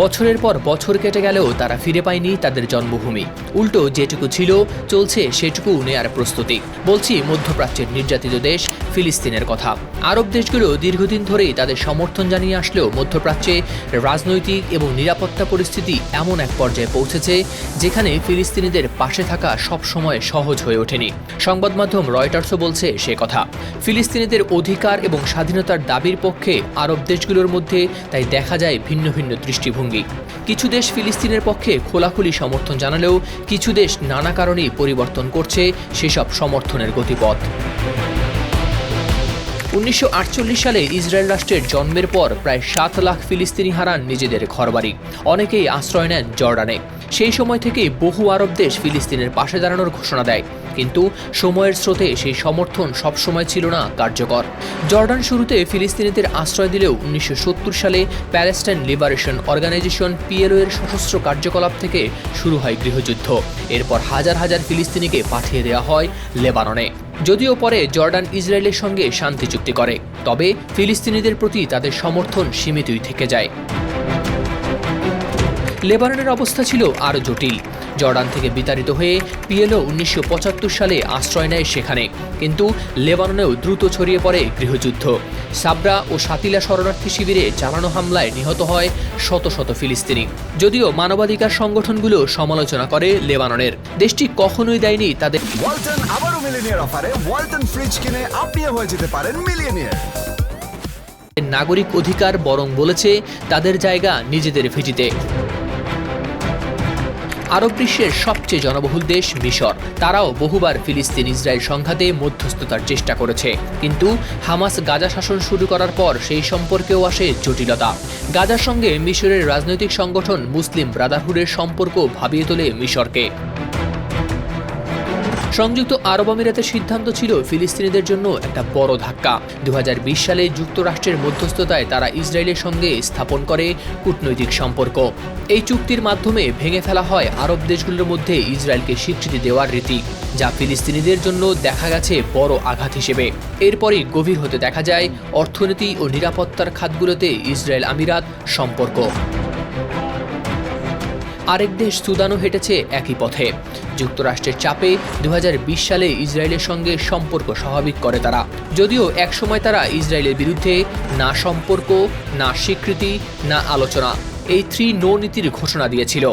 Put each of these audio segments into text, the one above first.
বছরের পর বছর কেটে গেলেও তারা ফিরে পায়নি তাদের জন্মভূমি। উল্টো যেটুকু ছিল, চলছে সেটুকু নেয়ার প্রস্তুতি। বলছি মধ্যপ্রাচ্যের নির্যাতিত দেশ, ফিলিস্তিনের কথা। আরব দেশগুলো দীর্ঘদিন ধরেই তাদের সমর্থন জানিয়ে আসলেও মধ্যপ্রাচ্যে রাজনৈতিক এবং নিরাপত্তা পরিস্থিতি এমন এক পর্যায়ে পৌঁছেছে, যেখানে ফিলিস্তিনিদের পাশে থাকা সবসময় সহজ হয়ে ওঠেনি। সংবাদ মাধ্যম রয়টার্সও বলছে সে কথা। ফিলিস্তিনিদের অধিকার এবং স্বাধীনতার দাবির পক্ষে আরব দেশগুলোর মধ্যে তাই দেখা যায় ভিন্ন ভিন্ন দৃষ্টিভঙ্গি। কিছু দেশ ফিলিস্তিনের পক্ষে খোলাখুলি সমর্থন জানালেও কিছু দেশ নানা কারণেই পরিবর্তন করছে সেসব সমর্থনের গতিপথ। উনিশশো আটচল্লিশ সালে ইসরায়েল রাষ্ট্রের জন্মের পর প্রায় সাত লাখ ফিলিস্তিনি হারান নিজেদের ঘরবাড়ি। অনেকেই আশ্রয় নেন জর্ডানে। সেই সময় থেকে বহু আরব দেশ ফিলিস্তিনের পাশে দাঁড়ানোর ঘোষণা দেয়। কিন্তু সময়ের স্রোতে সেই সমর্থন সবসময় ছিল না কার্যকর। জর্ডান শুরুতে ফিলিস্তিনিদের আশ্রয় দিলেও উনিশশো সত্তর সালে প্যালেস্টাইন লিবারেশন অর্গানাইজেশন পিএলও এর সশস্ত্র কার্যকলাপ থেকে শুরু হয় গৃহযুদ্ধ। এরপর হাজার হাজার ফিলিস্তিনিকে পাঠিয়ে দেওয়া হয় লেবাননে। যদিও পরে জর্ডান ইসরায়েলের সঙ্গে শান্তি চুক্তি করে, তবে ফিলিস্তিনিদের প্রতি তাদের সমর্থন সীমিতই থেকে যায়। লেবাননের অবস্থা ছিল আরও জটিল। জর্ডান থেকে বিতাড়িত হয়ে পিএলও উনিশশো পঁচাত্তর সালে আশ্রয় নেয় সেখানে, কিন্তু লেবাননেও দ্রুত ছড়িয়ে পড়ে গৃহযুদ্ধ। সাবরা ও সাতিলা শরণার্থী শিবিরে চালানো হামলায় নিহত হয় শত শত ফিলিস্তিনি। যদিও মানবাধিকার সংগঠনগুলো সমালোচনা করে লেবাননের। দেশটি কখনোই দেয়নি তাদের মিলিনিয়ার অফারে ওয়ালটন ফ্রিজ কিনে আপনিও হয়ে যেতে পারেন মিলিয়নিয়ার নাগরিক অধিকার বরং বলেছে তাদের জায়গা নিজেদের ভিটিতে। আরব বিশ্বের সবচেয়ে জনবহুল দেশ মিশর। তারাও বহুবার ফিলিস্তিন ইসরায়েল সংঘাতে মধ্যস্থতার চেষ্টা করেছে। কিন্তু হামাস গাজা শাসন শুরু করার পর সেই সম্পর্কেও আসে জটিলতা। গাজার সঙ্গে মিশরের রাজনৈতিক সংগঠন মুসলিম ব্রাদারহুডের সম্পর্ক ভাবিয়ে তোলে মিশরকে। সংযুক্ত আরব আমিরাতের সিদ্ধান্ত ছিল ফিলিস্তিনিদের জন্য একটা বড় ধাক্কা। দু হাজার বিশ সালে যুক্তরাষ্ট্রের মধ্যস্থতায় তারা ইসরায়েলের সঙ্গে স্থাপন করে কূটনৈতিক সম্পর্ক। এই চুক্তির মাধ্যমে ভেঙে ফেলা হয় আরব দেশগুলোর মধ্যে ইসরায়েলকে স্বীকৃতি দেওয়ার রীতি, যা ফিলিস্তিনিদের জন্য দেখা গেছে বড় আঘাত হিসেবে। এরপরই গভীর হতে দেখা যায় অর্থনীতি ও নিরাপত্তার খাতগুলোতে ইসরায়েল আমিরাত সম্পর্ক। আরেক দেশ সুদানও হেঁটেছে একই পথে। যুক্তরাষ্ট্রের চাপে দু হাজার বিশ সালে ইসরায়েলের সঙ্গে সম্পর্ক স্বাভাবিক করে তারা। যদিও একসময় তারা ইসরায়েলের বিরুদ্ধে না সম্পর্ক, না স্বীকৃতি, না আলোচনা, এই থ্রি নো নীতির ঘোষণা দিয়েছিল।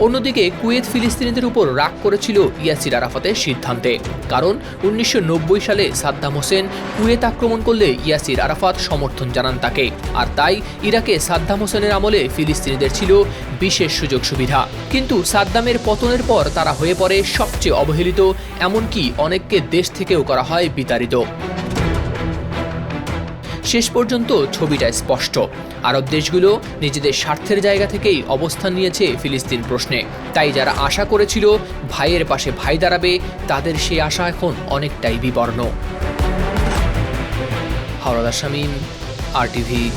অন্যদিকে কুয়েত ফিলিস্তিনিদের উপর রাগ করেছিল ইয়াসির আরাফাতের সিদ্ধান্তে। কারণ উনিশশো নব্বই সালে সাদ্দাম হোসেন কুয়েত আক্রমণ করলে ইয়াসির আরাফাত সমর্থন জানান তাকে। আর তাই ইরাকে সাদ্দাম হোসেনের আমলে ফিলিস্তিনিদের ছিল বিশেষ সুযোগ সুবিধা। কিন্তু সাদ্দামের পতনের পর তারা হয়ে পড়ে সবচেয়ে অবহেলিত, এমনকি অনেককে দেশ থেকেও করা হয় বিতাড়িত। শেষ পর্যন্ত ছবিটা স্পষ্ট। আরব দেশগুলো নিজেদের স্বার্থের জায়গা থেকেই অবস্থান নিয়েছে ফিলিস্তিন প্রশ্নে। তাই যারা আশা করেছিল ভাইয়ের পাশে ভাই দাঁড়াবে, তাদের সেই আশা এখন অনেকটাই বিবর্ণ। হাওড়াদার শামীম, আর টিভি।